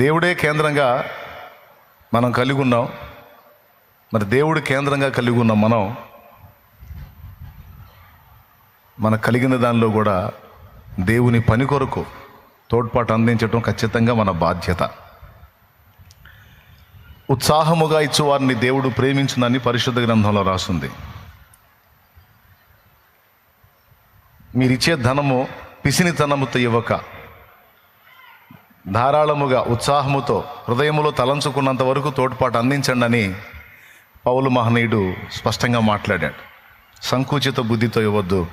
దేవుడే కేంద్రంగా మనం కలిగి ఉన్నాం. మరి దేవుడు కేంద్రంగా కలిగి ఉన్న మనం మన కలిగిన దానిలో కూడా దేవుని పని కొరకు తోడ్పాటు అందించడం ఖచ్చితంగా మన బాధ్యత. ఉత్సాహముగా ఇచ్చేవారిని దేవుడు ప్రేమించునని పరిశుద్ధ గ్రంథంలో రాస్తుంది మీరిచ్చే ధనము పిసినితనముతో ఇవ్వక ధారాళముగా ఉత్సాహముతో హృదయములో తలంచుకున్నంత వరకు తోడ్పాటు అందించండి అని పౌలు మహనీయుడు స్పష్టంగా మాట్లాడాడు. సంకుచిత బుద్ధితో ఇవ్వద్దు.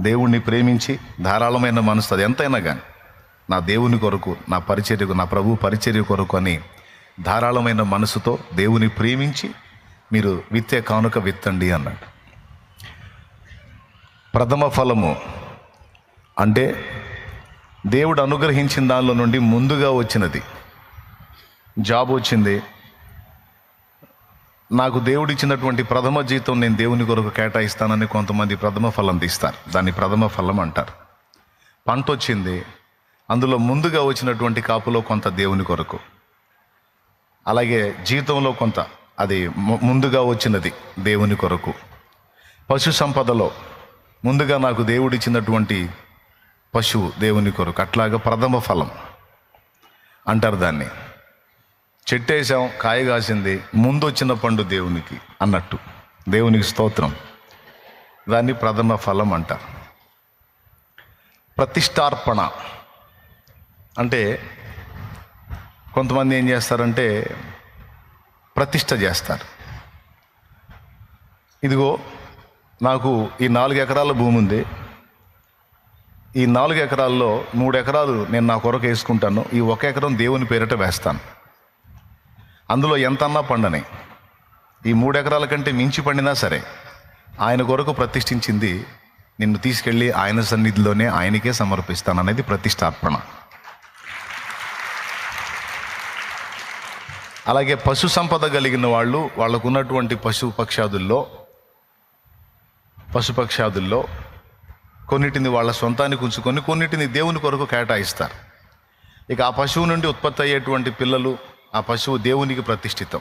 దేవుణ్ణి ప్రేమించి ధారాళమైన మనసు అది ఎంతైనా కానీ నా దేవుని కొరకు నా పరిచర్యకు నా ప్రభు పరిచర్య కొరకు అని ధారాళమైన మనసుతో దేవుని ప్రేమించి మీరు విత్తే కానుక విత్తండి అన్నాడు. ప్రథమ ఫలము అంటే దేవుడు అనుగ్రహించిన దానిలో నుండి ముందుగా వచ్చినది. జాబ్ వచ్చింది. నాకు దేవుడు ఇచ్చినటువంటి ప్రథమ జీతం నేను దేవుని కొరకు కేటాయిస్తానని కొంతమంది ప్రథమ ఫలం తీస్తారు. దాన్ని ప్రథమ ఫలం అంటారు. పంట వచ్చింది. అందులో ముందుగా వచ్చినటువంటి కాపులో కొంత దేవుని కొరకు. అలాగే జీతంలో కొంత అది ముందుగా వచ్చినది దేవుని కొరకు. పశు సంపదలో ముందుగా నాకు దేవుడిచ్చినటువంటి పశువు దేవుని కొరకు అట్లాగా ప్రథమ ఫలం అంటారు దాన్ని. చెట్టేసాం కాయ కాసింది ముందు వచ్చిన పండు దేవునికి అన్నట్టు దేవునికి స్తోత్రం. దాన్ని ప్రథమ ఫలం అంటారు. ప్రతిష్టార్పణ అంటే కొంతమంది ఏం చేస్తారంటే ప్రతిష్ట చేస్తారు. ఇదిగో నాకు ఈ నాలుగు ఎకరాల భూమి ఉంది ఈ నాలుగు ఎకరాల్లో మూడు ఎకరాలు నేను నా కొరకు వేసుకుంటాను. ఈ ఒక ఎకరం దేవుని పేరిట వేస్తాను. అందులో ఎంతన్నా పండని. ఈ మూడు ఎకరాల కంటే మించి పండినా సరే ఆయన కొరకు ప్రతిష్ఠించింది నిన్ను తీసుకెళ్ళి ఆయన సన్నిధిలోనే ఆయనకే సమర్పిస్తాను అనేది ప్రతిష్టార్పణ. అలాగే పశు సంపద కలిగిన వాళ్ళు వాళ్ళకు ఉన్నటువంటి పశు పక్షాదుల్లో పశుపక్షాదుల్లో కొన్నిటిని వాళ్ళ సొంతానికి ఉంచుకొని కొన్నిటిని దేవుని కొరకు కేటాయిస్తారు. ఇక ఆ పశువు నుండి ఉత్పత్తి అయ్యేటువంటి పిల్లలు ఆ పశువు దేవునికి ప్రతిష్ఠితం.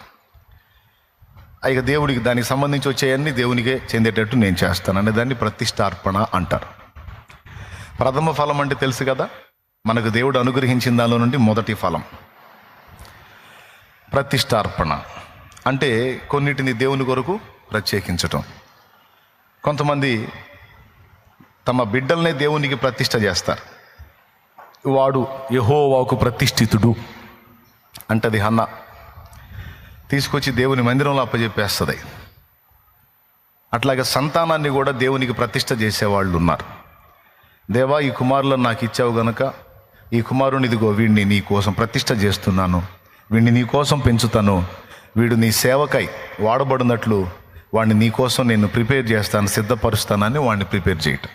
ఇక దేవుడికి దానికి సంబంధించి వచ్చేయన్నీ దేవునికే చెందేటట్టు నేను చేస్తాను అనే దాన్ని ప్రతిష్టార్పణ అంటారు. ప్రథమ ఫలం అంటే తెలుసు కదా? మనకు దేవుడు అనుగ్రహించిన దానిలో నుండి మొదటి ఫలం. ప్రతిష్టార్పణ అంటే కొన్నిటిని దేవుని కొరకు ప్రత్యేకించటం. కొంతమంది తమ బిడ్డల్నే దేవునికి ప్రతిష్ట చేస్తారు. వాడు యహోవాకు ప్రతిష్ఠితుడు అంటది హన్న. తీసుకొచ్చి దేవుని మందిరంలో అప్పచెప్పేస్తుంది అట్లాగే సంతానాన్ని కూడా దేవునికి ప్రతిష్ట చేసేవాళ్ళు ఉన్నారు దేవా ఈ కుమారులను నాకు ఇచ్చావు గనక ఈ కుమారుని ఇదిగో వీడిని నీ కోసం ప్రతిష్ట చేస్తున్నాను. వీడిని నీ కోసం పెంచుతాను. వీడు నీ సేవకై వాడబడినట్లు వాడిని నీ కోసం నేను ప్రిపేర్ చేస్తాను సిద్ధపరుస్తానని వాడిని ప్రిపేర్ చేయటం.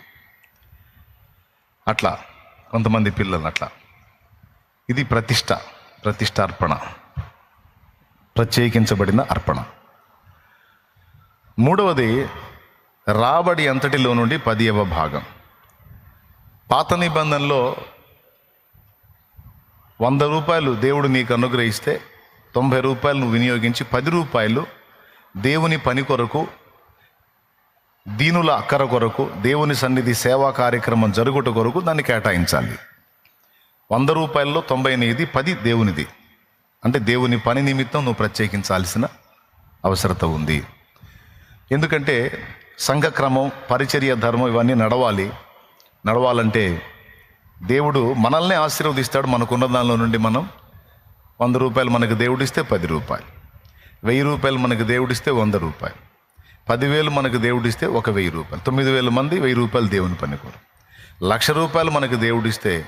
అట్లా కొంతమంది పిల్లలు అట్లా. ఇది ప్రతిష్ట ప్రతిష్టార్పణ ప్రత్యేకించబడిన అర్పణ. మూడవది రాబడి అంతటిలో నుండి పదియవ భాగం. పాత నిబంధనలో వంద రూపాయలు దేవుడు నీకు అనుగ్రహిస్తే తొంభై రూపాయలు వినియోగించి పది రూపాయలు దేవుని పని కొరకు దీనుల అక్కర కొరకు దేవుని సన్నిధి సేవా కార్యక్రమం జరుగుట కొరకు దాన్ని కేటాయించాలి. వంద రూపాయల్లో తొంభై ఎనిమిది పది దేవునిది. అంటే దేవుని పని నిమిత్తం నువ్వు ప్రత్యేకించాల్సిన అవసరత ఉంది. ఎందుకంటే సంఘక్రమం పరిచర్య ధర్మం ఇవన్నీ నడవాలి. నడవాలంటే దేవుడు మనల్ని ఆశీర్వదిస్తాడు. మనకున్న దానిలో నుండి మనం వంద రూపాయలు మనకు దేవుడిస్తే పది రూపాయలు. వెయ్యి రూపాయలు మనకు దేవుడిస్తే వంద రూపాయలు. పదివేలు మనకు దేవుడిస్తే ఒక వెయ్యి రూపాయలు. తొమ్మిది వేల మంది వెయ్యి రూపాయలు దేవుని పనికోరు లక్ష రూపాయలు మనకు దేవుడిస్తే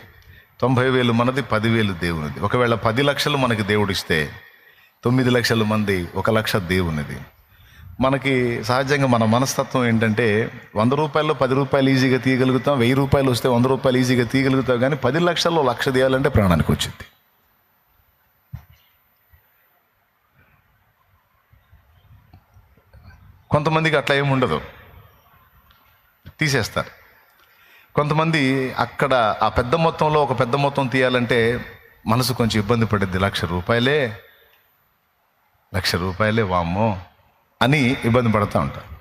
తొంభై వేలు మనది పదివేలు దేవునిది. ఒకవేళ పది లక్షలు మనకి దేవుడిస్తే తొమ్మిది లక్షల మంది ఒక లక్ష దేవునిది. మనకి సహజంగా మన మనస్తత్వం ఏంటంటే వంద రూపాయల్లో పది రూపాయలు ఈజీగా తీయగలుగుతాం వెయ్యి రూపాయలు వస్తే వంద రూపాయలు ఈజీగా తీయగలుగుతాం కానీ పది లక్షల్లో లక్ష తీయాలంటే ప్రాణానికి వచ్చింది. కొంతమందికి అట్లా ఏమి ఉండదు. తీసేస్తారు. కొంతమంది అక్కడ ఆ పెద్ద మొత్తంలో ఒక పెద్ద మొత్తం తీయాలంటే మనసు కొంచెం ఇబ్బంది పడిద్ది. లక్ష రూపాయలే లక్ష రూపాయలే వామ్మో అని ఇబ్బంది పడుతూ ఉంటారు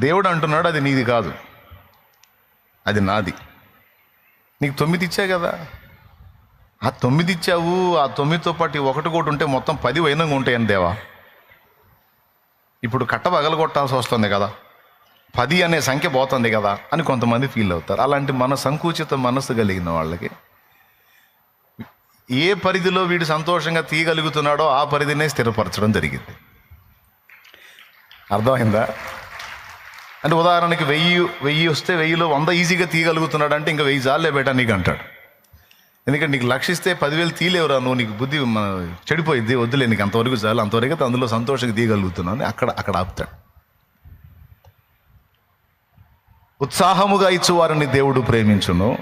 దేవుడు అంటున్నాడు అది నీది కాదు. అది నాది. నీకు తొమ్మిది ఇచ్చా కదా? ఆ తొమ్మిది ఇచ్చావు ఆ తొమ్మిదితో పాటు ఒకటి కూడా ఉంటే మొత్తం పది వైనంగా ఉంటాయని దేవా? ఇప్పుడు కట్ట పగలగొట్టాల్సి వస్తుంది కదా. పది అనే సంఖ్య పోతుంది కదా అని కొంతమంది ఫీల్ అవుతారు. అలాంటి మన సంకుచిత మనస్సు కలిగిన వాళ్ళకి ఏ పరిధిలో వీడు సంతోషంగా తీయగలుగుతున్నాడో ఆ పరిధినే స్థిరపరచడం జరిగింది. అర్థమైందా? అంటే ఉదాహరణకి వెయ్యి వెయ్యి వస్తే వెయ్యిలో వంద ఈజీగా తీయగలుగుతున్నాడు అంటే ఇంకా వెయ్యి జాలే బేటా నీకు అంటాడు. ఎందుకంటే నీకు లక్షిస్తే పదివేలు తీలేవురా నువ్వు నీకు బుద్ధి మన చెడిపోయిద్ది వద్దులే నీకు అంతవరకు చాలు అంతవరకు అందులో సంతోషంగా తీయగలుగుతున్నాను అక్కడ అక్కడ ఆపుతాడు. ఉత్సాహముగా ఇచ్చువారిని దేవుడు ప్రేమించును.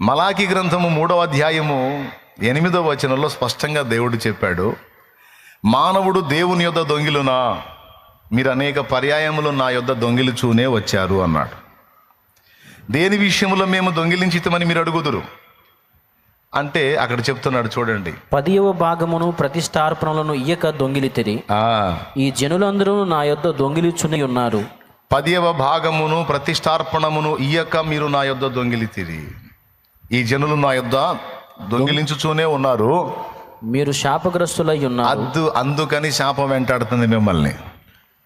మలాకి గ్రంథము మూడవ అధ్యాయము ఎనిమిదవ వచనంలో స్పష్టంగా దేవుడు చెప్పాడు మానవుడు దేవుని యొద్ద దొంగిలునా? మీరు అనేక పర్యాయములు నా యొద్ద దొంగిలుచూనే వచ్చారు అన్నాడు. దేని విషయంలో మేము దొంగిలించితమని మీరు అడుగుదురు? అంటే అక్కడ చెప్తున్నాడు చూడండి. పదియవ భాగమును ప్రతిష్టార్పణలను ఇయ్యక దొంగిలితిరి. ఆ. ఈ జనులందరూ నా యొద్ద దొంగిలిచుని ఉన్నారు. పదియవ భాగమును ప్రతిష్టార్పణమును ఇయ్యక మీరు నా యొద్ద దొంగిలితిరి. ఈ జనులు నా యొద్ద దొంగిలించుచూనే ఉన్నారు. మీరు శాపగ్రస్తులై ఉన్నారు. అద్దు అందుకని శాపం వెంటాడుతుంది మిమ్మల్ని.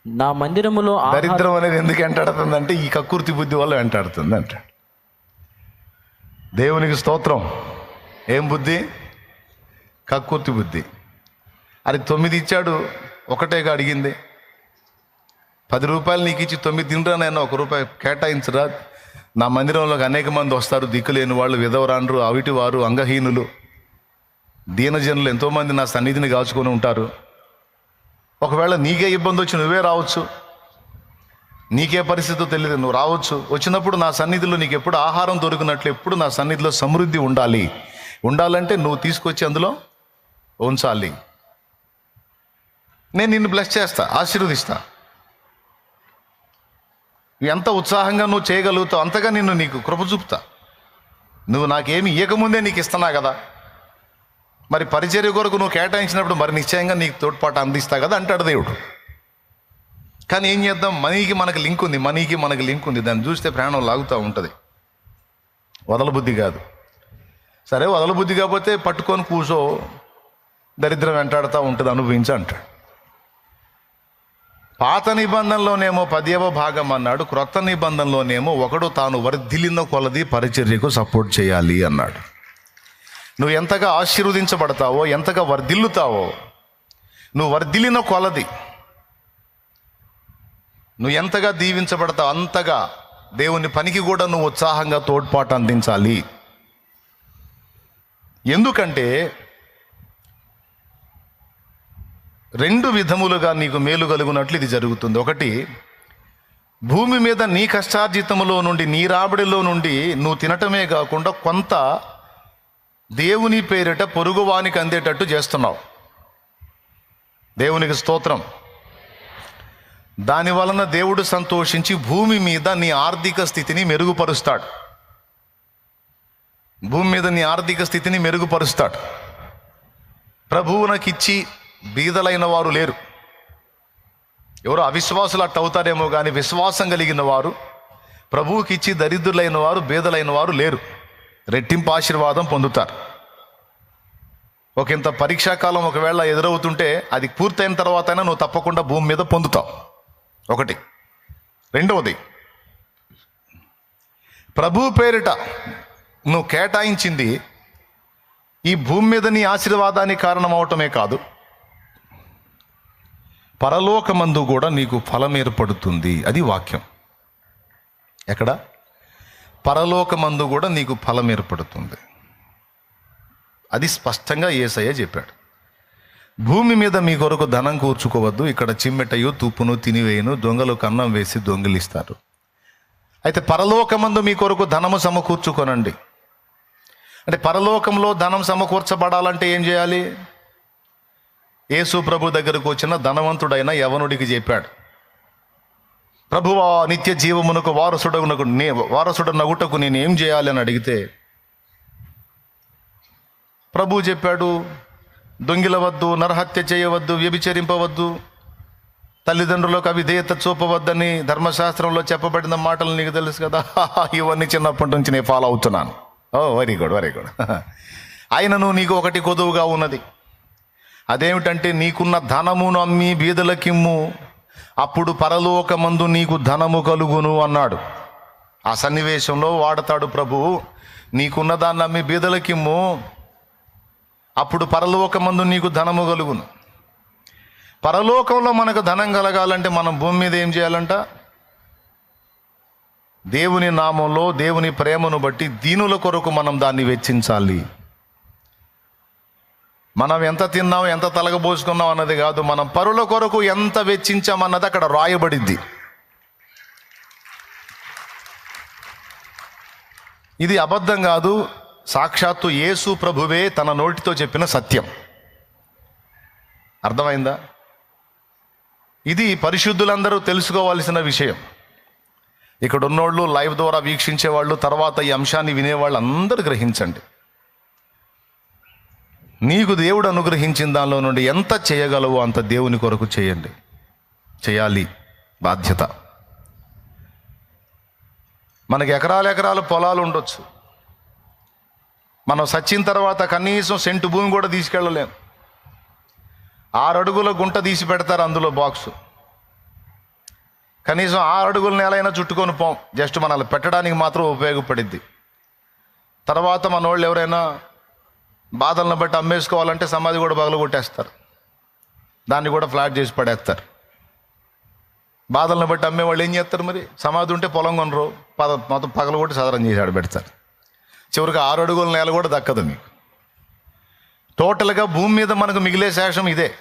నా మందిరములో దరిద్రం అనేది ఎందుకు వెంటాడుతుందంటే ఈ కక్కుర్తి బుద్ధి వల్ల వెంటాడుతుంది అంటాడు. దేవునికి స్తోత్రం. ఏం బుద్ధి? కక్కుర్తి బుద్ధి. అది తొమ్మిది ఇచ్చాడు ఒకటేగా అడిగింది. పది రూపాయలు నీకు ఇచ్చి తొమ్మిది తినరా నేను ఒక రూపాయి కేటాయించరా? నా మందిరంలోకి అనేక మంది వస్తారు దిక్కులేని వాళ్ళు విధవరాండ్రు అవిటి వారు అంగహీనులు. దీనజనులు ఎంతోమంది నా సన్నిధిని కాల్చుకొని ఉంటారు. ఒకవేళ నీకే ఇబ్బంది వచ్చి నువ్వే రావచ్చు. నీకే పరిస్థితి తెలియదు నువ్వు రావచ్చు. వచ్చినప్పుడు నా సన్నిధిలో నీకు ఎప్పుడు ఆహారం దొరికినట్లు ఎప్పుడు నా సన్నిధిలో సమృద్ధి ఉండాలి. ఉండాలంటే నువ్వు తీసుకొచ్చి అందులో ఉంచాలి. నేను నిన్ను బ్లెస్ చేస్తా ఆశీర్వదిస్తా. ఎంత ఉత్సాహంగా నువ్వు చేయగలుగుతావు అంతగా నిన్ను నీకు కృప చూపుతా. నువ్వు నాకేమి ఇవ్వకముందే నీకు ఇస్తున్నా కదా. మరి పరిచర్య కొరకు నువ్వు కేటాయించినప్పుడు మరి నిశ్చయంగా నీకు తోడ్పాటు అందిస్తా కదా అంటాడు దేవుడు. కానీ ఏం చేద్దాం? మనీకి మనకు లింక్ ఉంది మనీకి మనకు లింక్ ఉంది. దాన్ని చూస్తే ప్రాణం లాగుతూ ఉంటుంది. వదలబుద్ధి కాదు. సరే వదలబుద్ధి కాకపోతే పట్టుకొని కూసో దరిద్రం వెంటాడుతూ ఉంటుంది అనుభవించి అంటాడు. పాత నిబంధనలోనేమో పదేవ భాగం అన్నాడు క్రొత్త నిబంధనలోనేమో ఒకడు తాను వర్ధిలిన కొలది పరిచర్యకు సపోర్ట్ చేయాలి అన్నాడు. నువ్వు ఎంతగా ఆశీర్వదించబడతావో ఎంతగా వర్ధిల్లుతావో నువ్వు వర్ధిల్లిన కొలది. నువ్వు ఎంతగా దీవించబడతావు అంతగా దేవుని పనికి కూడా నువ్వు ఉత్సాహంగా తోడ్పాటు అందించాలి. ఎందుకంటే రెండు విధములుగా నీకు మేలు కలుగునట్లు ఇది జరుగుతుంది. ఒకటి భూమి మీద నీ కష్టార్జితములో నుండి నీ రాబడిలో నుండి నువ్వు తినటమే కాకుండా కొంత దేవుని పేరిట పొరుగువానికి అందేటట్టు చేస్తున్నావు. దేవునికి స్తోత్రం. దాని వలన దేవుడు సంతోషించి భూమి మీద నీ ఆర్థిక స్థితిని మెరుగుపరుస్తాడు. భూమి మీద నీ ఆర్థిక స్థితిని మెరుగుపరుస్తాడు. ప్రభువునకిచ్చి బీదలైన వారు లేరు. ఎవరు అవిశ్వాసులు అట్ట అవుతారేమో కానీ విశ్వాసం కలిగిన వారు ప్రభువుకిచ్చి దరిద్రులైన వారు బీదలైన వారు లేరు. రెట్టింపు ఆశీర్వాదం పొందుతారు. ఒక ఇంత పరీక్షాకాలం ఒకవేళ ఎదురవుతుంటే అది పూర్తయిన తర్వాతైనా నువ్వు తప్పకుండా భూమి మీద పొందుతావు. ఒకటి. రెండవది ప్రభు పేరిట నువ్వు కేటాయించింది ఈ భూమి మీద నీ ఆశీర్వాదానికి కారణమవటమే కాదు. పరలోకమందు కూడా నీకు ఫలం ఏర్పడుతుంది అది వాక్యం. ఎక్కడ? పరలోకమందు కూడా నీకు ఫలం ఏర్పడుతుంది. అది స్పష్టంగా ఏసయ్య చెప్పాడు. భూమి మీద మీ కొరకు ధనం కూర్చుకోవద్దు ఇక్కడ చిమ్మెటయు తుప్పును తినివేయను దొంగలు కన్నం వేసి దొంగిలిస్తారు. అయితే పరలోకమందు మీ కొరకు ధనము సమకూర్చుకొనండి. అంటే పరలోకంలో ధనం సమకూర్చబడాలంటే ఏం చేయాలి? యేసు ప్రభు దగ్గరకు వచ్చిన ధనవంతుడైన యవనుడికి చెప్పాడు. ప్రభువా నిత్య జీవమునకు వారసుడగునకు నే వారసుడ నగుటకు నేను ఏం చేయాలి అని అడిగితే ప్రభు చెప్పాడు దొంగిలవద్దు నరహత్య చేయవద్దు వ్యభిచరింపవద్దు తల్లిదండ్రులకు అవిధేయత చూపవద్దని ధర్మశాస్త్రంలో చెప్పబడిన మాటలు నీకు తెలుసు కదా? ఇవన్నీ చిన్నప్పటి నుంచి నేను ఫాలో అవుతున్నాను. ఓ వెరీ గుడ్ వెరీ గుడ్ ఆయనను నీకు ఒకటి కొదువుగా ఉన్నది. అదేమిటంటే నీకున్న ధనమును అమ్మి బీదలకిమ్ము అప్పుడు పరలోకమందు నీకు ధనము కలుగును అన్నాడు. ఆ సన్నివేశంలో వాడతాడు ప్రభు నీకున్న దాన్ని అమ్మి బీదలకిమ్ము. అప్పుడు పరలోకమందు నీకు ధనము కలుగును. పరలోకంలో మనకు ధనం కలగాలంటే మనం భూమి మీద ఏం చేయాలంట? దేవుని నామంలో దేవుని ప్రేమను బట్టి దీనుల కొరకు మనం దాన్ని వెచ్చించాలి. మనం ఎంత తిన్నాం ఎంత తలగబోసుకున్నాం అన్నది కాదు మనం పరుల కొరకు ఎంత వెచ్చించామన్నది అక్కడ రాయబడింది. ఇది అబద్ధం కాదు సాక్షాత్తు యేసు ప్రభువే తన నోటితో చెప్పిన సత్యం. అర్థమైందా? ఇది పరిశుద్ధులందరూ తెలుసుకోవాల్సిన విషయం. ఇక్కడ ఉన్నోళ్ళు లైవ్ ద్వారా వీక్షించే వాళ్ళు తర్వాత ఈ అంశాన్ని వినేవాళ్ళు అందరూ గ్రహించండి. నీకు దేవుడు అనుగ్రహించిన దానిలో నుండి ఎంత చేయగలవో అంత దేవుని కొరకు చేయండి. చేయాలి. బాధ్యత. మనకి ఎకరాల ఎకరాల పొలాలు ఉండొచ్చు. మనం సచ్చిన తర్వాత కనీసం సెంటు భూమి కూడా తీసుకెళ్ళలేం. ఆరు అడుగుల గుంట తీసి పెడతారు అందులో బాక్సు. కనీసం ఆరు అడుగుల నేలైనా చుట్టుకొని పోం. జస్ట్ మనల్ని పెట్టడానికి మాత్రం ఉపయోగపడిద్ది. తర్వాత మన వాళ్ళు ఎవరైనా బాధలను బట్టి అమ్మేసుకోవాలంటే సమాధి కూడా పగలు కొట్టేస్తారు. దాన్ని కూడా ఫ్లాట్ చేసి పడేస్తారు. బాధలను బట్టి అమ్మేవాళ్ళు ఏం చేస్తారు మరి? సమాధి ఉంటే పొలం కొనరు. పద మొత్తం పగలు కొట్టి సదరం చేసి ఆడ పెడతారు. చివరికి ఆరు అడుగుల నేల కూడా దక్కదు మీకు. టోటల్గా భూమి మీద మనకు మిగిలే శేషం ఇదే.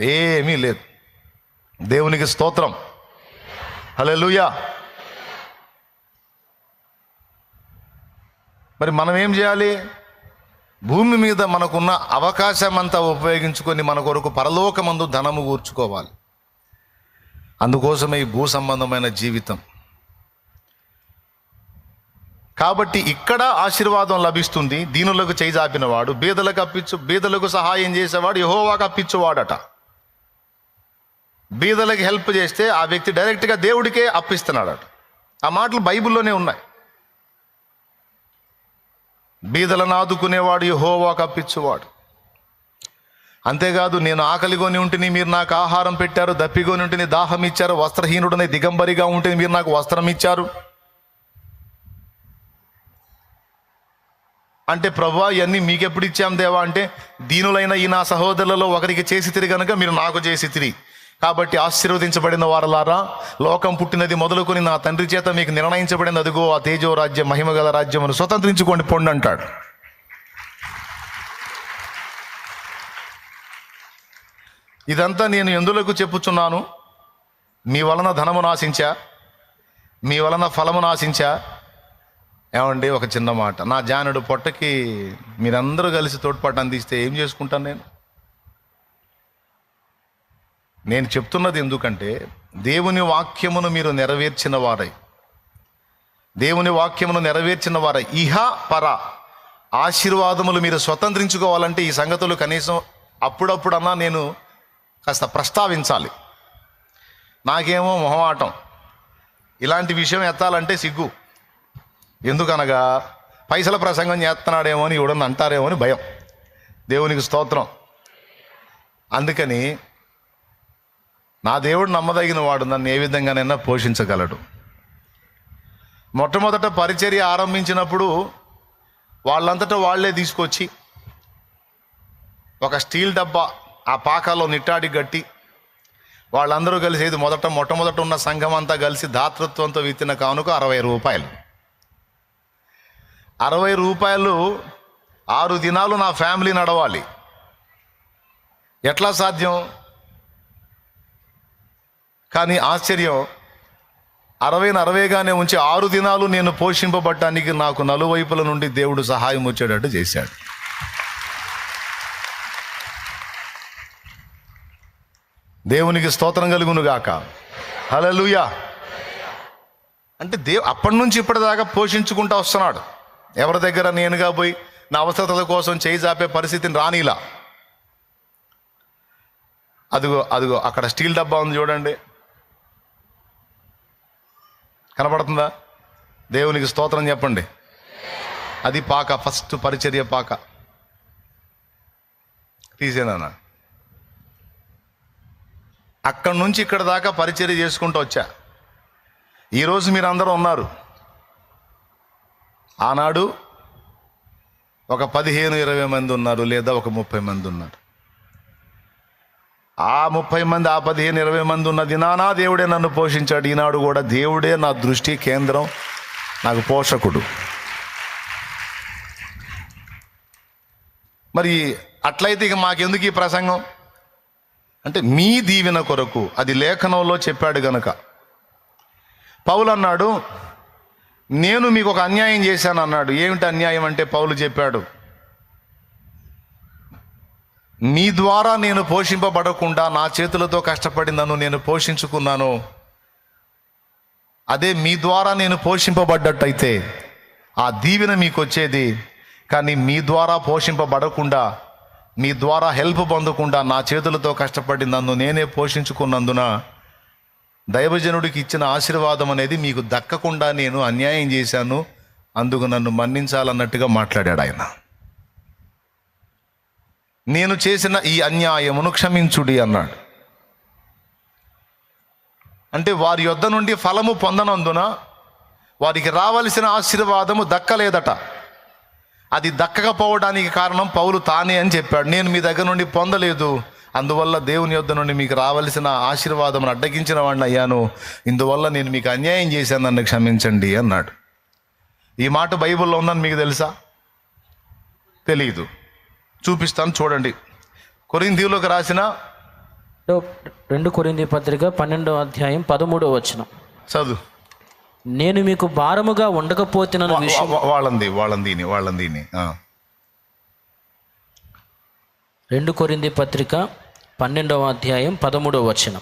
ఏమీ లేదు. దేవునికి స్తోత్రం. హల్లెలూయా. మరి మనం ఏం చేయాలి? భూమి మీద మనకున్న అవకాశం అంతా ఉపయోగించుకొని మన కొరకు పరలోకమందు ధనము కూర్చుకోవాలి అందుకోసమే ఈ భూ సంబంధమైన జీవితం. కాబట్టి ఇక్కడ ఆశీర్వాదం లభిస్తుంది. దీనులకు చేయి చాపినవాడు బీదలకు అప్పించు బీదలకు సహాయం చేసేవాడు యహోవాకు అప్పించువాడట బీదలకు హెల్ప్ చేస్తే ఆ వ్యక్తి డైరెక్ట్గా దేవుడికే అప్పిస్తున్నాడట. ఆ మాటలు బైబిల్లోనే ఉన్నాయి. బీదలను ఆదుకునేవాడు యహోవాకు కప్పించువాడు అంతేకాదు నేను ఆకలిగొని ఉంటిని మీరు నాకు ఆహారం పెట్టారు దప్పిగొని ఉంటిని దాహం ఇచ్చారు వస్త్రహీనుడని దిగంబరిగా ఉంటే మీరు నాకు వస్త్రం ఇచ్చారు. అంటే ప్రభా ఇవన్నీ మీకెప్పుడు ఇచ్చాం దేవా? అంటే దీనులైన ఈ నా సహోదరులలో ఒకరికి చేసి తిరిగి కనుక మీరు నాకు చేసి తిరిగి. కాబట్టి ఆశీర్వదించబడిన వారలారా లోకం పుట్టినది మొదలుకొని నా తండ్రి చేత మీకు నిర్ణయించబడిన అదిగో ఆ తేజో రాజ్యం మహిమగల రాజ్యమును స్వతంత్రించుకోండి పొండి అంటాడు ఇదంతా నేను ఎందులకు చెప్పుచున్నాను? మీ వలన ధనము నాశించా? మీ వలన ఫలము నాశించా? ఏమండి ఒక చిన్న మాట. నా జానుడు పొట్టకి మీరందరూ కలిసి తోడ్పాటు అందిస్తే ఏం చేసుకుంటాను నేను? నేను చెప్తున్నది ఎందుకంటే దేవుని వాక్యమును మీరు నెరవేర్చిన వారై. దేవుని వాక్యమును నెరవేర్చిన వారై. ఇహ పర. ఆశీర్వాదములు మీరు స్వతంత్రించుకోవాలంటే ఈ సంగతులు కనీసం అప్పుడప్పుడన్నా నేను కాస్త ప్రస్తావించాలి. నాకేమో మొహమాటం. ఇలాంటి విషయం ఎత్తాలంటే సిగ్గు. ఎందుకనగా పైసల ప్రసంగం చేస్తున్నాడేమో అని ఎవడన్నా అంటారేమో అని భయం. దేవునికి స్తోత్రం. అందుకని నా దేవుడు నమ్మదగిన వాడు నన్ను ఏ విధంగానైనా పోషించగలడు. మొట్టమొదట పరిచర్య ఆరంభించినప్పుడు వాళ్ళంతటా వాళ్ళే తీసుకొచ్చి ఒక స్టీల్ డబ్బా ఆ పాకాలో నిట్టాడి గట్టి వాళ్ళందరూ కలిసి ఇది మొదట మొట్టమొదట ఉన్న సంఘం అంతా కలిసి దాతృత్వంతో విత్తిన కానుక అరవై రూపాయలు. అరవై రూపాయలు ఆరు దినాలు నా ఫ్యామిలీ నడవాలి. ఎట్లా సాధ్యం? కానీ ఆశ్చర్యం అరవైన అరవైగానే ఉంచి ఆరు దినాలు నేను పోషింపబడటానికి నాకు నలువైపుల నుండి దేవుడు సహాయం వచ్చేటట్టు చేశాడు. దేవునికి స్తోత్రం కలుగునుగాక హలలుయా అంటే దేవు అప్పటి నుంచి ఇప్పటిదాకా పోషించుకుంటూ వస్తున్నాడు. ఎవరి దగ్గర నేనుగా పోయి నా అవసరతల కోసం చేయి జాపే పరిస్థితిని రానిలా. అదిగో అదిగో అక్కడ స్టీల్ డబ్బా ఉంది చూడండి. కనబడుతుందా? దేవునికి స్తోత్రం చెప్పండి. అది పాక ఫస్ట్ పరిచర్య పాక. తీసేనా అక్కడి నుంచి ఇక్కడ దాకా పరిచర్య చేసుకుంటూ వచ్చా. ఈరోజు మీరు అందరూ ఉన్నారు. ఆనాడు ఒక పదిహేను ఇరవై మంది ఉన్నారు లేదా ఒక ముప్పై మంది ఉన్నారు. ఆ ముప్పై మంది ఆ పదిహేను ఇరవై మంది ఉన్న దినానా దేవుడే నన్ను పోషించాడు. ఈనాడు కూడా దేవుడే నా దృష్టి కేంద్రం నాకు పోషకుడు. మరి అట్లయితే ఇక మాకెందుకు ఈ ప్రసంగం? అంటే మీ దీవెన కొరకు అది లేఖనంలో చెప్పాడు గనక. పౌలు అన్నాడు నేను మీకు ఒక అన్యాయం చేశాను అన్నాడు ఏమిటి అన్యాయం అంటే పౌలు చెప్పాడు మీ ద్వారా నేను పోషింపబడకుండా నా చేతులతో కష్టపడి నన్ను నేను పోషించుకున్నాను. అదే మీ ద్వారా నేను పోషింపబడ్డట్టయితే ఆ దీవెన మీకు వచ్చేది కానీ మీ ద్వారా పోషింపబడకుండా మీ ద్వారా హెల్ప్ పొందకుండా నా చేతులతో కష్టపడి నన్ను నేనే పోషించుకున్నందున దైవజనుడికి ఇచ్చిన ఆశీర్వాదం అనేది మీకు దక్కకుండా నేను అన్యాయం చేశాను. అందుకు నన్ను మన్నించాలన్నట్టుగా మాట్లాడాడు ఆయన. నేను చేసిన ఈ అన్యాయమును క్షమించుడి అన్నాడు. అంటే వారి యొద్ద నుండి ఫలము పొందనందున వారికి రావలసిన ఆశీర్వాదము దక్కలేదట. అది దక్కకపోవడానికి కారణం పౌలు తానే అని చెప్పాడు. నేను మీ దగ్గర నుండి పొందలేదు. అందువల్ల దేవుని యొద్ద నుండి మీకు రావలసిన ఆశీర్వాదం అడ్డగించిన వాడిని అయ్యాను. ఇందువల్ల నేను మీకు అన్యాయం చేశాను. నన్ను క్షమించండి అన్నాడు. ఈ మాట బైబిల్లో ఉందని మీకు తెలుసా? తెలియదు చూపిస్తాను చూడండి. కొరిందీలోకి రాసిన రెండు కొరింది పత్రిక పన్నెండవ అధ్యాయం పదమూడవ వచనం. చదువు. నేను మీకు భారముగా ఉండకపోతున్న వాళ్ళంది వాళ్ళందీని వాళ్ళందీని. రెండు కొరింది పత్రిక పన్నెండవ అధ్యాయం పదమూడవ వచనం.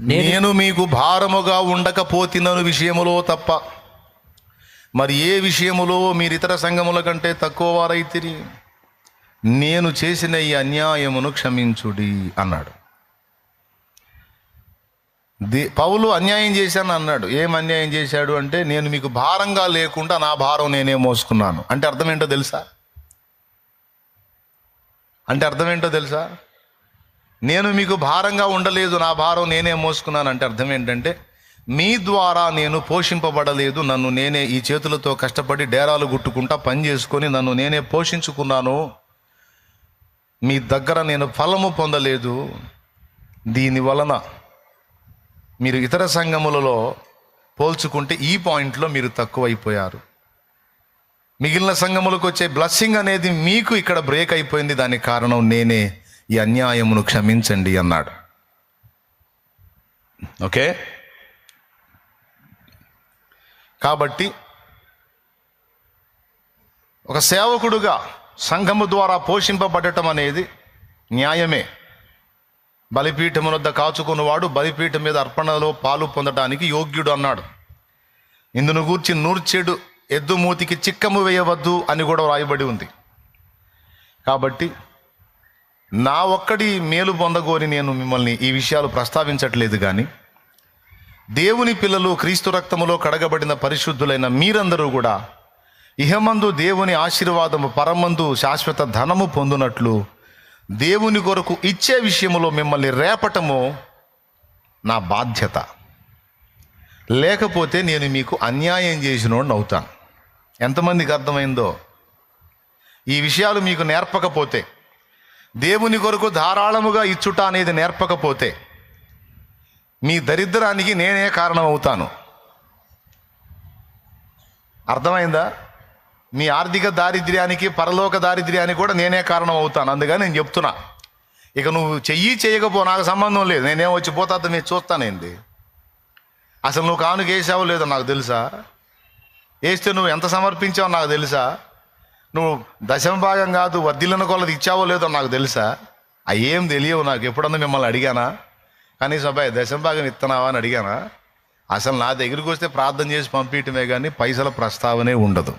నేను మీకు భారముగా ఉండకపోతినను విషయములో తప్ప మరి ఏ విషయములో మీరు ఇతర సంఘముల కంటే తక్కువ వారైతిరి? నేను చేసిన ఈ అన్యాయమును క్షమించుడి అన్నాడు. దే పౌలు అన్యాయం చేశాను అన్నాడు. ఏం అన్యాయం చేశాడు అంటే నేను మీకు భారంగా లేకుండా నా భారం నేనే మోసుకున్నాను. అంటే అర్థం ఏంటో తెలుసా? అంటే అర్థం ఏంటో తెలుసా? నేను మీకు భారంగా ఉండలేదు నా భారం నేనే మోసుకున్నాను అంటే అర్థం ఏంటంటే మీ ద్వారా నేను పోషింపబడలేదు నన్ను నేనే ఈ చేతులతో కష్టపడి డేరాలు గుట్టుకుంటా పని చేసుకొని నన్ను నేనే పోషించుకున్నాను. మీ దగ్గర నేను ఫలము పొందలేదు. దీని వలన మీరు ఇతర సంఘములలో పోల్చుకుంటే ఈ పాయింట్లో మీరు తక్కువైపోయారు. మిగిలిన సంఘములకు వచ్చే బ్లస్సింగ్ అనేది మీకు ఇక్కడ బ్రేక్ అయిపోయింది. దానికి కారణం నేనే ఈ అన్యాయమును క్షమించండి అన్నాడు. ఓకే? కాబట్టి ఒక సేవకుడుగా సంఘము ద్వారా పోషింపబడటం అనేది న్యాయమే. బలిపీఠం వద్ద కాచుకున్నవాడు బలిపీఠం మీద అర్పణలో పాలు పొందడానికి యోగ్యుడు అన్నాడు. ఇందును గూర్చి నూర్చెడు ఎద్దు మూతికి చిక్కము వేయవద్దు అని కూడా వ్రాయబడి ఉంది. కాబట్టి నా ఒక్కడి మేలు పొందగోని నేను మిమ్మల్ని ఈ విషయాలు ప్రస్తావించట్లేదు కానీ దేవుని పిల్లలు క్రీస్తు రక్తములో కడగబడిన పరిశుద్ధులైన మీరందరూ కూడా ఇహమందు దేవుని ఆశీర్వాదము పరమందు శాశ్వత ధనము పొందునట్లు దేవుని కొరకు ఇచ్చే విషయములో మిమ్మల్ని రేపటము నా బాధ్యత. లేకపోతే నేను మీకు అన్యాయం చేసినోడిని అవుతాను. ఎంతమందికి అర్థమైందో? ఈ విషయాలు మీకు నేర్పకపోతే దేవుని కొరకు ధారాళముగా ఇచ్చుట అనేది నేర్పకపోతే మీ దరిద్రానికి నేనే కారణం అవుతాను అర్థమైందా? మీ ఆర్థిక దారిద్ర్యానికి పరలోక దారిద్ర్యానికి కూడా నేనే కారణం అవుతాను అందుకని నేను చెప్తున్నా. ఇక నువ్వు చెయ్యి చేయకపో నాకు సంబంధం లేదు. నేనేం వచ్చి పోతా నేను చూస్తానేంది? అసలు నువ్వు కానుక వేసావో లేదో నాకు తెలుసా? వేస్తే నువ్వు ఎంత సమర్పించావో నాకు తెలుసా? నువ్వు దశమ భాగం కాదు వర్ధిల్లిన కొలది ఇచ్చావో లేదో నాకు తెలుసా? అవి ఏం తెలియవు నాకు. ఎప్పుడన్నా మిమ్మల్ని అడిగానా? కనీసం అబ్బాయి దశంభాగం ఇస్తున్నావా అని అడిగానా? అసలు నా దగ్గరికి వస్తే ప్రార్థన చేసి పంపించటమే కానీ పైసల ప్రస్తావనే ఉండదు.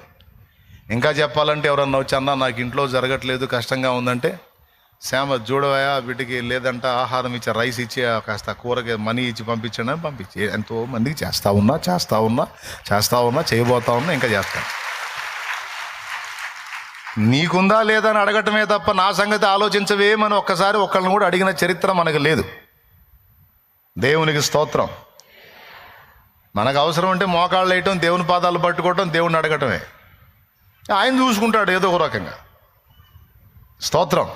ఇంకా చెప్పాలంటే ఎవరన్నా వచ్చి అన్నా నాకు ఇంట్లో జరగట్లేదు కష్టంగా ఉందంటే శ్యామ చూడవయా వీటికి లేదంట ఆహారం ఇచ్చే రైస్ ఇచ్చి కాస్త కూరకి మనీ ఇచ్చి పంపించండి పంపించి ఎంతో మందికి చేస్తా ఉన్నా చేస్తా ఉన్నా చేస్తా ఉన్నా చేయబోతా ఉన్నా ఇంకా చేస్తాను నీకుందా లేదా అని అడగటమే తప్ప నా సంగతి ఆలోచించవేమని ఒక్కసారి ఒక్కళ్ళని కూడా అడిగిన చరిత్ర మనకు లేదు. దేవునికి స్తోత్రం. మనకు అవసరం అంటే మోకాళ్ళు వేయటం దేవుని పాదాలు పట్టుకోవటం దేవుని అడగటమే. ఆయన చూసుకుంటాడు ఏదో ఒక రకంగా. స్తోత్రం.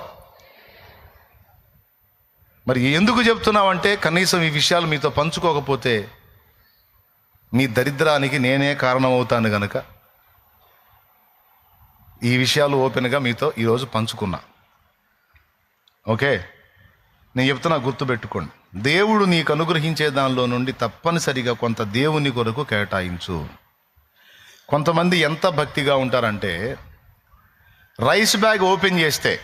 మరి ఎందుకు చెప్తున్నావంటే కనీసం ఈ విషయాలు మీతో పంచుకోకపోతే మీ దరిద్రానికి నేనే కారణమవుతాను గనుక ఈ విషయాలు ఓపెన్గా మీతో ఈరోజు పంచుకున్నా. ఓకే? నేను చెప్తున్నా గుర్తుపెట్టుకోండి దేవుడు నీకు అనుగ్రహించే దానిలో నుండి తప్పనిసరిగా కొంత దేవుని కొరకు కేటాయించు. కొంతమంది ఎంత భక్తిగా ఉంటారంటే రైస్ బ్యాగ్ ఓపెన్ చేస్తే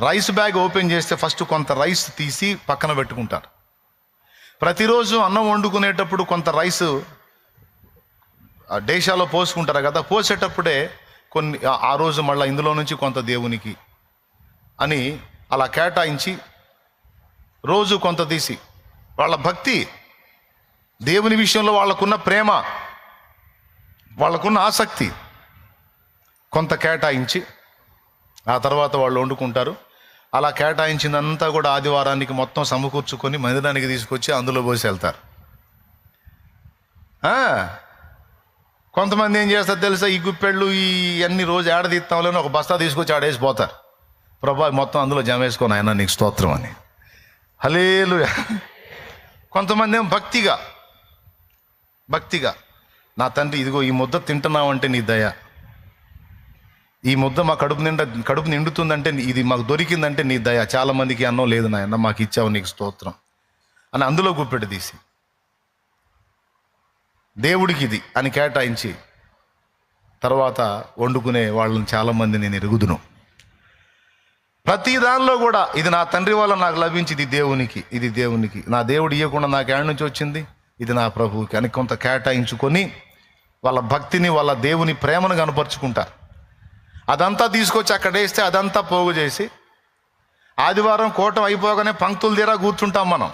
రైస్ బ్యాగ్ ఓపెన్ చేస్తే ఫస్ట్ కొంత రైస్ తీసి పక్కన పెట్టుకుంటారు. ప్రతిరోజు అన్నం వండుకునేటప్పుడు కొంత రైస్ ఆ డేషాలో పోసుకుంటారు కదా పోసేటప్పుడే కొన్ని ఆ రోజు మళ్ళీ ఇందులో నుంచి కొంత దేవునికి అని అలా కేటాయించి రోజు కొంత తీసి వాళ్ళ భక్తి దేవుని విషయంలో వాళ్ళకున్న ప్రేమ వాళ్ళకున్న ఆసక్తి కొంత కేటాయించి ఆ తర్వాత వాళ్ళు వండుకుంటారు. అలా కేటాయించిందంతా కూడా ఆదివారానికి మొత్తం సమకూర్చుకొని మందిరానికి తీసుకొచ్చి అందులో పోసి వెళ్తారు. కొంతమంది ఏం చేస్తారు తెలుసా? ఈ గుప్పెళ్ళు ఈ అన్ని రోజు ఏడ తీస్తాంలోనే ఒక బస్తా తీసుకొచ్చి ఆడేసి పోతారు. ప్రభా మొత్తం అందులో జమ వేసుకొని ఆయన నీకు స్తోత్రం అని. హలేలు కొంతమంది ఏం భక్తిగా భక్తిగా నా తండ్రి ఇదిగో ఈ ముద్ద తింటున్నావంటే నీ దయ. ఈ ముద్ద మా కడుపు నిండా కడుపు నిండుతుందంటే ఇది మాకు దొరికిందంటే నీ దయ. చాలామందికి అన్నం లేదు నాయన మాకు ఇచ్చావు నీకు స్తోత్రం అని అందులో గుప్పెడు తీసి. దేవుడికి ఇది అని కేటాయించి తర్వాత వండుకునే వాళ్ళని చాలామంది నేను ఎరుగుదును. ప్రతి దానిలో కూడా ఇది నా తండ్రి వల్ల నాకు లభించింది దేవునికి ఇది దేవునికి. నా దేవుడు ఇవ్వకుండా నాకు ఏడ నుంచి వచ్చింది? ఇది నా ప్రభువుకి. అని కొంత కేటాయించుకొని వాళ్ళ భక్తిని వాళ్ళ దేవుని ప్రేమను కనపరుచుకుంటారు. అదంతా తీసుకొచ్చి అక్కడ వేస్తే అదంతా పోగు చేసి ఆదివారం కోటం అయిపోగానే పంక్తులు తీరా కూర్చుంటాం మనం.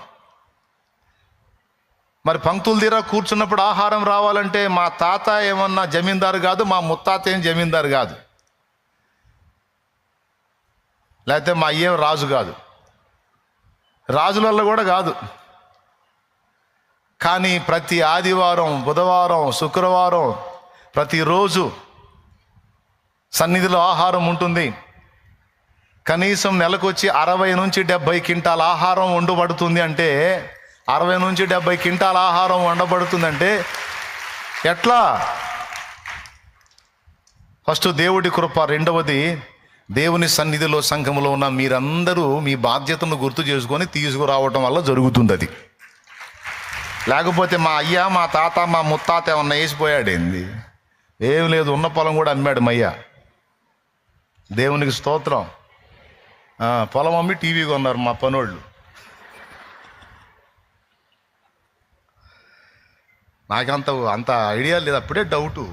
మరి పంక్తులు తీరా కూర్చున్నప్పుడు ఆహారం రావాలంటే మా తాత ఏమన్నా జమీందారు కాదు మా ముత్తాత ఏం జమీందారు కాదు. లేకపోతే మా అయ్యేం రాజు కాదు. రాజులలో కూడా కాదు. కానీ ప్రతి ఆదివారం బుధవారం శుక్రవారం ప్రతిరోజు సన్నిధిలో ఆహారం ఉంటుంది. కనీసం నెలకొచ్చి అరవై నుంచి డెబ్బై క్వింటాల ఆహారం వండబడుతుంది అంటే అరవై నుంచి డెబ్బై క్వింటాల ఆహారం వండబడుతుందంటే ఎట్లా? ఫస్ట్ దేవుడి కృప రెండవది దేవుని సన్నిధిలో సంఘములో ఉన్న మీరందరూ మీ బాధ్యతను గుర్తు చేసుకొని తీసుకురావటం వల్ల జరుగుతుంది అది లేకపోతే మా అయ్య మా తాత మా ముత్తాత ఏమన్నా వేసిపోయాడు ఏంది ఏం లేదు ఉన్న పొలం కూడా అమ్మాడు మయ్య దేవునికి స్తోత్రం. పొలం అమ్మి టీవీ కొన్నారు మా పనోళ్ళు. నాకంత అంత ఐడియా లేదు అప్పుడే డౌటు.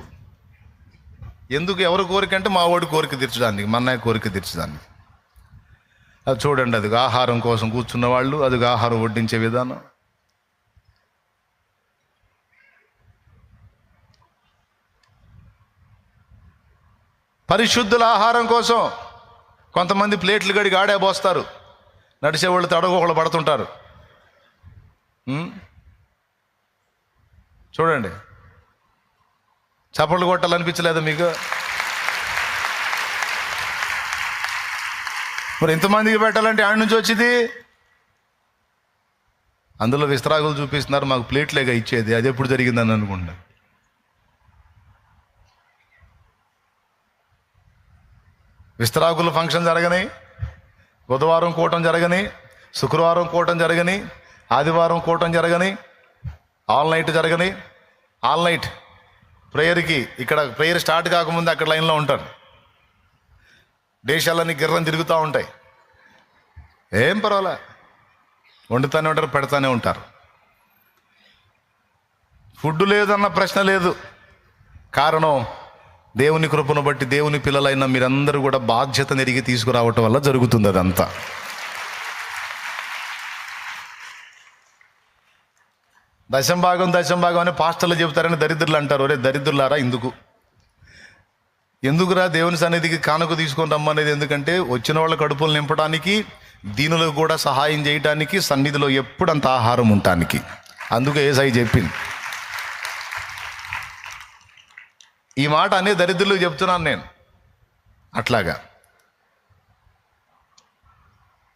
ఎందుకు ఎవరి కోరిక అంటే మా వాడి కోరిక తీర్చడానికి మా అన్నయ్య కోరిక తీర్చడానికి. అది చూడండి అది ఆహారం కోసం కూర్చున్న వాళ్ళు అది ఆహారం వడ్డించే విధానం. పరిశుద్ధుల ఆహారం కోసం కొంతమంది ప్లేట్లు గడికి ఆడే పోస్తారు. నడిచేవాళ్ళు తడగొకళ్ళు పడుతుంటారు. చూడండి. చప్పట్లు కొట్టాలనిపించలేదు మీకు? మరి ఎంతమందికి పెట్టాలంటే ఆడ నుంచి వచ్చింది? అందులో విస్తరాకులు చూపిస్తున్నారు మాకు ప్లేట్లేగా ఇచ్చేది. అది ఎప్పుడు జరిగిందని అనుకుంటా. విస్తరాకుల ఫంక్షన్ జరగని బుధవారం కూటం జరగని శుక్రవారం కూటం జరగని ఆదివారం కూటం జరగని ఆల్ నైట్ జరగని ఆల్ నైట్ ప్రేయర్కి ఇక్కడ ప్రేయర్ స్టార్ట్ కాకముందు అక్కడ లైన్లో ఉంటారు. దేశాలన్నీ గిర్రం తిరుగుతూ ఉంటాయి. ఏం పర్వాలే. వండుతూనే ఉంటారు పెడతానే ఉంటారు. ఫుడ్ లేదన్న ప్రశ్న లేదు. కారణం దేవుని కృపను బట్టి దేవుని పిల్లలైన మీరందరూ కూడా బాధ్యత నెరిగి తీసుకురావటం వల్ల జరుగుతుంది అదంతా. దశం భాగం దశం భాగం అని పాస్టర్లు చెబుతారని దరిద్రులు అంటారు. ఒరే దరిద్రులారా ఎందుకు ఎందుకురా దేవుని సన్నిధికి కానుక తీసుకొని రమ్మనేది? ఎందుకంటే వచ్చిన వాళ్ళ కడుపులు నింపడానికి దీనిలో కూడా సహాయం చేయడానికి సన్నిధిలో ఎప్పుడంత ఆహారం ఉండటానికి. అందుకే ఏసై చెప్పింది. ఈ మాట అనే దరిద్రులకు చెప్తున్నాను నేను. అట్లాగా.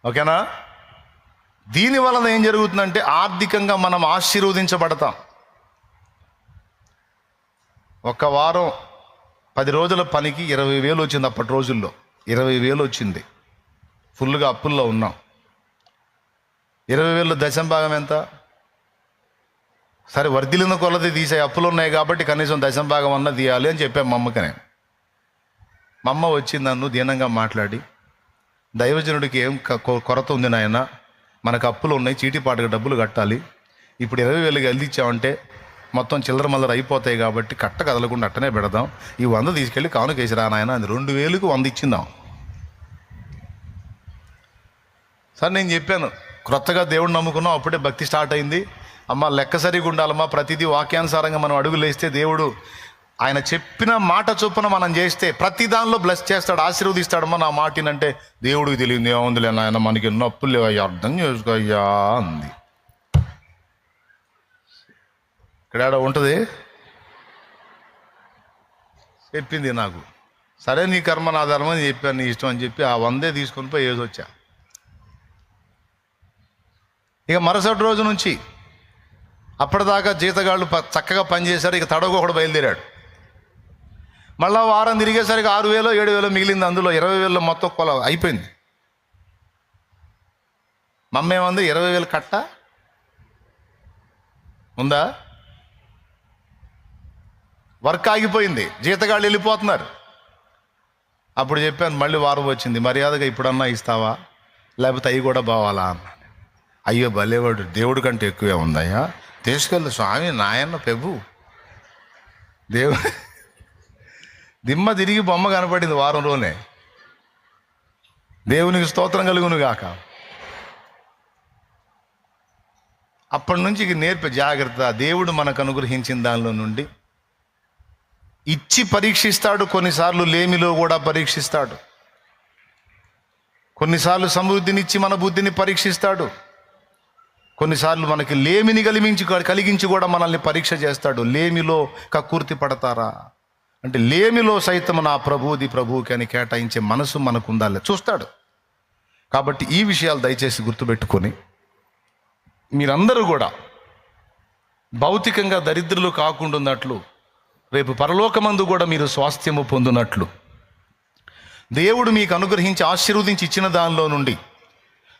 ఓకేనా? దీని వలన ఏం జరుగుతుందంటే ఆర్థికంగా మనం ఆశీర్వదించబడతాం. ఒక వారం పది రోజుల పనికి ఇరవై వేలు వచ్చింది అప్పటి రోజుల్లో. ఇరవై వేలు వచ్చింది. ఫుల్గా అప్పుల్లో ఉన్నాం. ఇరవై వేలు దశం భాగం ఎంత? సరే వర్ధిలిన కొలది తీసే అప్పులు ఉన్నాయి కాబట్టి కనీసం దశం భాగం అన్న తీయాలి అని చెప్పాం మా అమ్మకి నేను. మా అమ్మ వచ్చి నన్ను దీనంగా మాట్లాడి దైవజనుడికి ఏం కొ- కొరత ఉంది నాయన? మనకు అప్పులు ఉన్నాయి చీటిపాటుగా డబ్బులు కట్టాలి. ఇప్పుడు ఇరవై వేలకి వెళ్ళిచ్చామంటే మొత్తం చిల్లర మల్లర అయిపోతాయి కాబట్టి కట్ట కదలకుండా అట్టనే పెడదాం. ఈ వంద తీసుకెళ్ళి కానుకేసి రా నాయన అది రెండు వేలకు వంద ఇచ్చిందాం. సార్ నేను చెప్పాను క్రొత్తగా దేవుడు నమ్ముకున్నాం అప్పుడే భక్తి స్టార్ట్ అయింది. అమ్మ లెక్క సరిగా ఉండాలమ్మా ప్రతిదీ వాక్యానుసారంగా మనం అడుగులేస్తే దేవుడు ఆయన చెప్పిన మాట చొప్పున మనం చేస్తే ప్రతి దానిలో బ్లెస్ చేస్తాడు ఆశీర్వదిస్తాడమ్మా నా మాటినంటే దేవుడికి తెలియదు ఏముందిలే నాయన మనకి నొప్పులు అప్పులు లేవు అయ్యా అర్థం చేసుకో అయ్యా అంది. ఇక్కడ ఏడ ఉంటుంది? చెప్పింది నాకు. సరే నీ కర్మ నా ధర్మ అని చెప్పాను నీ ఇష్టం అని చెప్పి ఆ వందే తీసుకొని పోయి వేసి వచ్చా ఇక మరుసటి రోజు నుంచి అప్పటిదాకా జీతగాళ్ళు ప- చక్కగా పనిచేశారు. ఇక తడవ బయలుదేరాడు. మళ్ళా వారం తిరిగేసరికి ఆరు వేలు ఏడు వేలు మిగిలింది అందులో. ఇరవై వేలు మొత్తం కొల అయిపోయింది. మమ్మేమంది ఇరవై వేలు కట్ట? ఉందా? వర్క్ ఆగిపోయింది. జీతగాళ్ళు వెళ్ళిపోతున్నారు. అప్పుడు చెప్పాను మళ్ళీ వారం వచ్చింది. మర్యాదగా ఇప్పుడన్నా ఇస్తావా? లేకపోతే అవి కూడా బావాలా? అన్నాను అయ్యో భలేవాడు. దేవుడి కంటే ఎక్కువే ఉందయ్యా. తీసుకెళ్ళు స్వామి నాయన్న ప్రభు దేవుడు దిమ్మ తిరిగి బొమ్మ కనపడింది వారం దేవునికి స్తోత్రం కలుగును గాక అప్పటి నుంచి నేర్పే జాగ్రత్త దేవుడు మనకు అనుగ్రహించిన దానిలో నుండి. ఇచ్చి పరీక్షిస్తాడు కొన్నిసార్లు లేమిలో కూడా పరీక్షిస్తాడు. కొన్నిసార్లు సమృద్ధినిచ్చి మన బుద్ధిని పరీక్షిస్తాడు. కొన్నిసార్లు మనకి లేమిని కలిగించి కలిగించి కూడా మనల్ని పరీక్ష చేస్తాడు. లేమిలో కక్కుర్తి పడతారా? అంటే లేమిలో సైతం నా ప్రభువుది ప్రభువుకి అని కేటాయించే మనసు మనకు ఉండాలి చూస్తాడు. కాబట్టి ఈ విషయాలు దయచేసి గుర్తుపెట్టుకొని మీరందరూ కూడా భౌతికంగా దరిద్రులు కాకుండా ఉన్నట్లు రేపు పరలోకమందు కూడా మీరు స్వాస్థ్యము పొందినట్లు దేవుడు మీకు అనుగ్రహించి ఆశీర్వదించి ఇచ్చిన దానిలో నుండి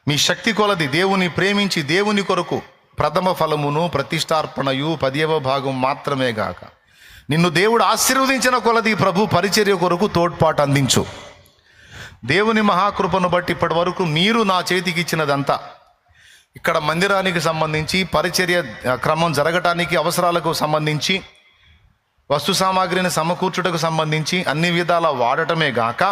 మీ శక్తి కొలది దేవుని ప్రేమించి దేవుని కొరకు ప్రథమ ఫలమును ప్రతిష్టార్పణయు పదేవ భాగం మాత్రమే గాక. నిన్ను దేవుడు ఆశీర్వదించిన కొలది ప్రభు పరిచర్య కొరకు తోడ్పాటు అందించు. దేవుని మహాకృపను బట్టి ఇప్పటి వరకు మీరు నా చేతికి ఇచ్చినదంతా. ఇక్కడ మందిరానికి సంబంధించి పరిచర్య క్రమం జరగటానికి అవసరాలకు సంబంధించి వస్తు సామాగ్రిని సమకూర్చుటకు సంబంధించి అన్ని విధాల వాడటమే గాక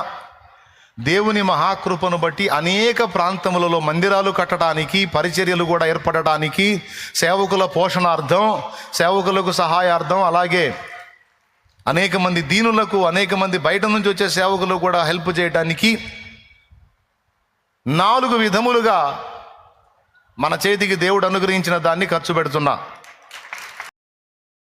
దేవుని మహాకృపను బట్టి అనేక ప్రాంతములలో మందిరాలు కట్టడానికి పరిచర్యలు కూడా ఏర్పడటానికి సేవకుల పోషణార్థం సేవకులకు సహాయార్థం అలాగే అనేక మంది దీనులకు అనేక మంది బయట నుంచి వచ్చే సేవకులు కూడా హెల్ప్ చేయడానికి నాలుగు విధములుగా మన చేతికి దేవుడు అనుగ్రహించిన దాన్ని ఖర్చు పెడుతున్నా.